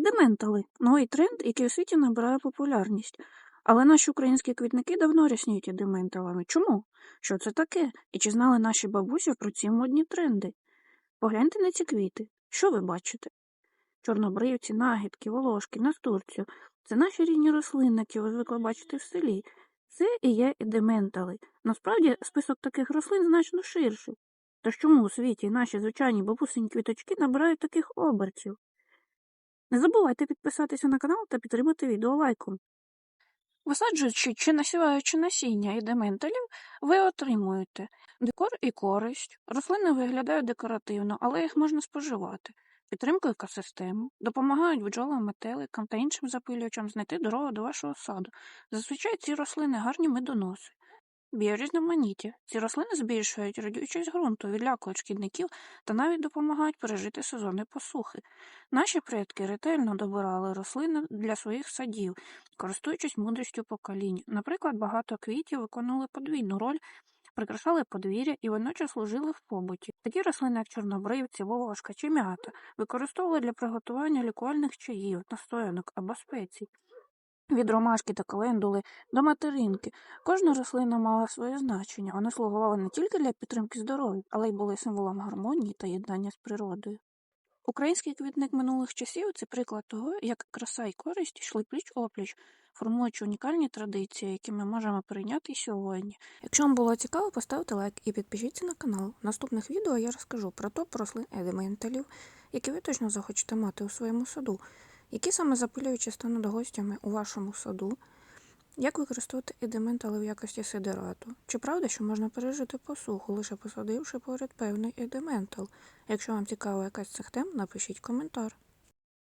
Едементали новий тренд, який у світі набирає популярність. Але наші українські квітники давно рясніють едементалами. Чому? Що це таке? І чи знали наші бабусі про ці модні тренди? Погляньте на ці квіти. Що ви бачите? Чорнобривці, нагідки, волошки, настурцю. Це наші рідні рослини, які ви звикли бачити в селі. Це і є едементали. Насправді список таких рослин значно ширший. Тож чому у світі наші звичайні бабусині квіточки набирають таких обертів? Не забувайте підписатися на канал та підтримати відео лайком. Висаджуючи чи насіваючи насіння і дементалів, ви отримуєте декор і користь. Рослини виглядають декоративно, але їх можна споживати. Підтримку екосистеми, допомагають бджолам, метеликам та іншим запилювачам знайти дорогу до вашого саду. Зазвичай ці рослини гарні медоноси. Біорізноманіття. Ці рослини збільшують радючість ґрунту, відлякують шкідників та навіть допомагають пережити сезони посухи. Наші предки ретельно добирали рослини для своїх садів, користуючись мудрістю поколінь. Наприклад, багато квітів виконували подвійну роль, прикрашали подвір'я і водночас служили в побуті. Такі рослини, як чорнобривці, волошка чи м'ята, використовували для приготування лікувальних чаїв, настоянок або спецій. Від ромашки та календули до материнки. Кожна рослина мала своє значення. Вони слугували не тільки для підтримки здоров'я, але й були символом гармонії та єднання з природою. Український квітник минулих часів це приклад того, як краса і користь йшли пліч опліч, формуючи унікальні традиції, які ми можемо прийняти сьогодні. Якщо вам було цікаво, поставте лайк і підпишіться на канал. В наступних відео я розкажу про топ рослин едементалів, які ви точно захочете мати у своєму саду, які саме запилюючі стануть гостями у вашому саду, як використовувати едементали в якості сидерату? Чи правда, що можна пережити посуху, лише посадивши поряд певний едементал? Якщо вам цікава якась цих тем, напишіть коментар.